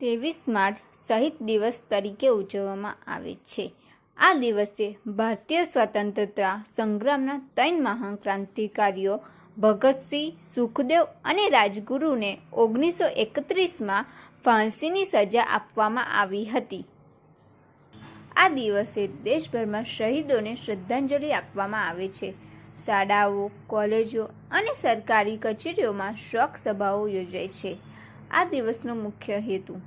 ત્રેવીસ માર્ચ શહીદ દિવસ તરીકે ઉજવવામાં આવે છે. આ દિવસે ભારતીય સ્વતંત્રતા સંગ્રામના ત્રણ મહાન ક્રાંતિકારીઓ ભગતસિંહ, સુખદેવ અને રાજગુરુને ઓગણીસો એકત્રીસમાં ફાંસીની સજા આપવામાં આવી હતી. આ દિવસે દેશભરમાં શહીદોને શ્રદ્ધાંજલિ આપવામાં આવે છે. શાળાઓ, કોલેજો અને સરકારી કચેરીઓમાં શોક સભાઓ યોજાય છે. આ દિવસનો મુખ્ય હેતુ.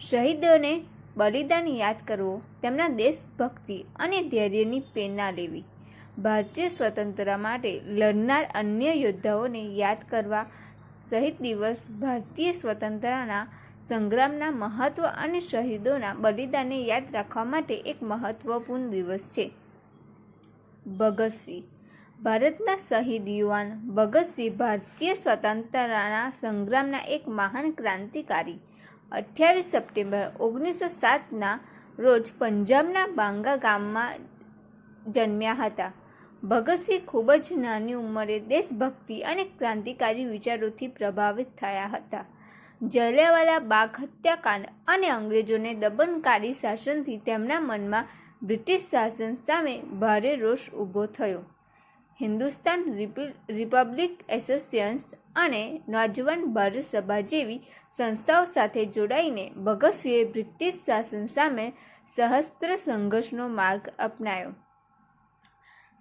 શહીદોને બલિદાન યાદ કરવો, તેમના દેશભક્તિ અને ધૈર્યની પ્રેરણા લેવી. ભારતીય સ્વતંત્રતા માટે લડનાર અન્ય યોદ્ધાઓને યાદ કરવા. શહીદ દિવસ ભારતીય સ્વતંત્રતાના સંગ્રામના મહત્વ અને શહીદોના બલિદાનને યાદ રાખવા માટે એક મહત્વપૂર્ણ દિવસ છે. ભગતસિંહ ભારતના શહીદ યુવાન ભગતસિંહ ભારતીય સ્વતંત્રતાના સંગ્રામના એક મહાન ક્રાંતિકારી. અઠ્યાવીસ સપ્ટેમ્બર ઓગણીસો સાતના રોજ પંજાબના બાંગા ગામમાં જન્મ્યા હતા. ભગતસિંહ ખૂબ જ નાની ઉંમરે દેશભક્તિ અને ક્રાંતિકારી વિચારોથી પ્રભાવિત થયા હતા. જલિયાવાલા બાગ હત્યાકાંડ અને અંગ્રેજોને દબનકારી શાસનથી તેમના મનમાં બ્રિટિશ શાસન સામે ભારે રોષ ઊભો થયો. હિન્દુસ્તાન રિપબ્લિક એસોસિએશન્સ અને નોજવાન ભારત સભા જેવી સંસ્થાઓ સાથે જોડાઈને ભગતસિંહે બ્રિટિશ શાસન સામે સહસ્ત્ર સંઘર્ષનો માર્ગ અપનાવ્યો.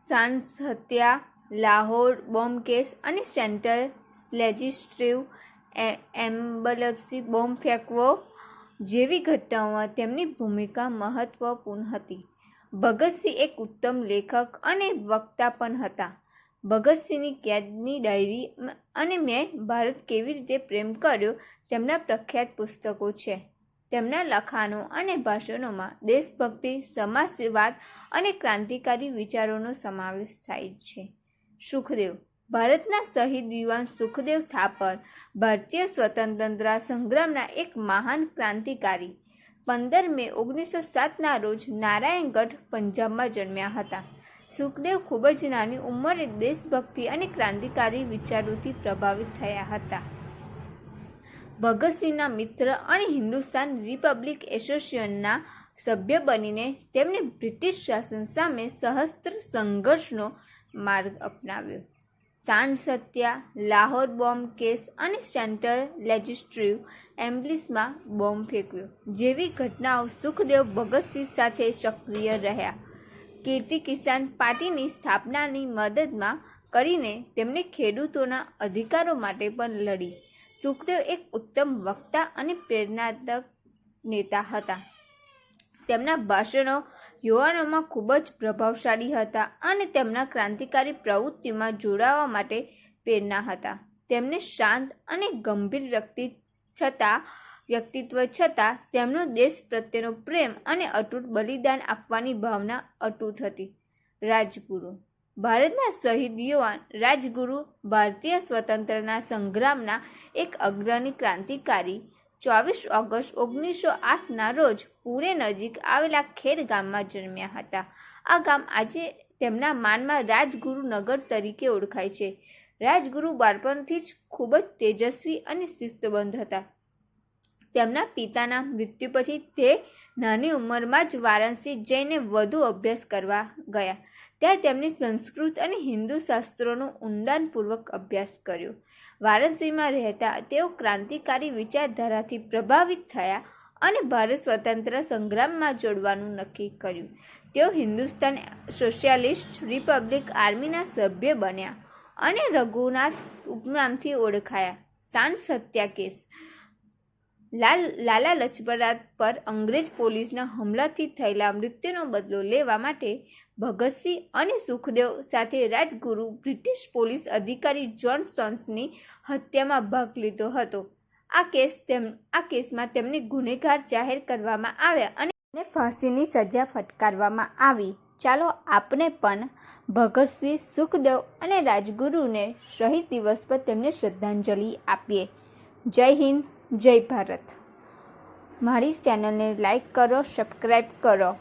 સાંસ હત્યા, લાહોર બોમ્બ કેસ અને સેન્ટ્રલ લેજિસ્ટ્રેટિવ એમ્બલપ્સી બોમ્બ ફેંકવો જેવી ઘટનાઓમાં તેમની ભૂમિકા મહત્વપૂર્ણ હતી. ભગતસિંહ એક ઉત્તમ લેખક અને વક્તા પણ હતા. ભગતસિંહની કેદની ડાયરી અને મેં ભારત કેવી રીતે પ્રેમ કર્યો તેમના પ્રખ્યાત પુસ્તકો છે. તેમના લખાણો અને ભાષણોમાં દેશભક્તિ સમાજવાદ અને ક્રાંતિકારી વિચારોનો સમાવેશ થાય છે. સુખદેવ. ભારતના શહીદ યુવાન સુખદેવ થાપર, ભારતીય સ્વતંત્રતા સંગ્રામના એક મહાન ક્રાંતિકારી પંદર મે ઓગણીસો સાતના રોજ નારાયણગઢ પંજાબમાં જન્મ્યા હતા. સુખદેવ ખૂબ જ નાની ઉંમરે દેશભક્તિ અને ક્રાંતિકારી વિચારોથી પ્રભાવિત થયા હતા. ભગતસિંહના મિત્ર અને હિન્દુસ્તાન રિપબ્લિક એસોસિએશનના સભ્ય બનીને તેમણે બ્રિટિશ શાસન સામે સહસ્ત્ર સંઘર્ષનો માર્ગ અપનાવ્યો. સાંડ સત્યા લાહોર બોમ્બ કેસ અને સેન્ટ્રલ લેજિસ્ટ્રીવ એમ્બલિસમાં બોમ્બ ફેંક્યો. જેવી ઘટનાઓ સુખદેવ ભગતસિંહ સાથે સક્રિય રહ્યા. કીર્તિ કિસાન પાર્ટીની સ્થાપનાની મદદમાં કરીને તેમણે ખેડૂતોના અધિકારો માટે પણ લડી. સુખદેવ એક ઉત્તમ વક્તા અને પ્રેરણાત્મક નેતા હતા. તેમના ભાષણો યુવાનોમાં ખૂબ જ પ્રભાવશાળી હતા અને તેમના ક્રાંતિકારી પ્રવૃત્તિમાં જોડાવા માટે પ્રેરણા હતા. તેમને શાંત અને ગંભીર વ્યક્તિ છતાં, વ્યક્તિત્વ છતાં તેમનો દેશ પ્રત્યેનો પ્રેમ અને અતૂટ બલિદાન આપવાની ભાવના અતૂટ હતી. રાજગુરુ. ભારતના શહીદ યુવાન રાજગુરુ ભારતીય સ્વતંત્રતા સંગ્રામના એક અગ્રણી ક્રાંતિકારી ચોવીસ ઓગસ્ટ ઓગણીસો આઠના રોજ પુણે નજીક આવેલા ખેડ ગામમાં જન્મ્યા હતા. આ ગામ આજે તેમના માનમાં રાજગુરુ નગર તરીકે ઓળખાય છે. રાજગુરુ બાળપણથી જ ખૂબ જ તેજસ્વી અને શિસ્તબંધ હતા. તેમના પિતાના મૃત્યુ પછી તે નાની ઉંમરમાં જ વારાણસી જઈને વધુ અભ્યાસ કરવા ગયા. ત્યાં તેમણે સંસ્કૃત અને હિન્દુ શાસ્ત્રોનો ઊંડાણપૂર્વક અભ્યાસ કર્યો. વારાણસીમાં રહેતા તેઓ ક્રાંતિકારી વિચારધારાથી પ્રભાવિત થયા અને ભારત સ્વતંત્ર સંગ્રામમાં જોડવાનું નક્કી કર્યું. તેઓ હિન્દુસ્તાન સોશિયાલિસ્ટ રિપબ્લિક આર્મીના સભ્ય બન્યા અને રઘુનાથ ઉપનામથી ઓળખાયા. સાંજ સત્યા કેસ લાલ, લાલા લજપતરાય પર અંગ્રેજ પોલીસના હુમલાથી થયેલા મૃત્યુનો બદલો લેવા માટે ભગતસિંહ અને સુખદેવ સાથે રાજગુરુ, બ્રિટિશ પોલીસ અધિકારી જ્હોન સોન્સની હત્યામાં ભાગ લીધો હતો. આ કેસ તેમ, આ કેસમાં તેમને ગુનેગાર જાહેર કરવામાં આવ્યા અને ફાંસીની સજા ફટકારવામાં આવી. ચાલો આપણે પણ ભગતસિંહ, સુખદેવ અને રાજગુરુને શહીદ દિવસ પર તેમને શ્રદ્ધાંજલિ આપીએ. જય હિન્દ. જય ભારત. મારી ચેનલને લાઈક કરો સબસ્ક્રાઈબ કરો.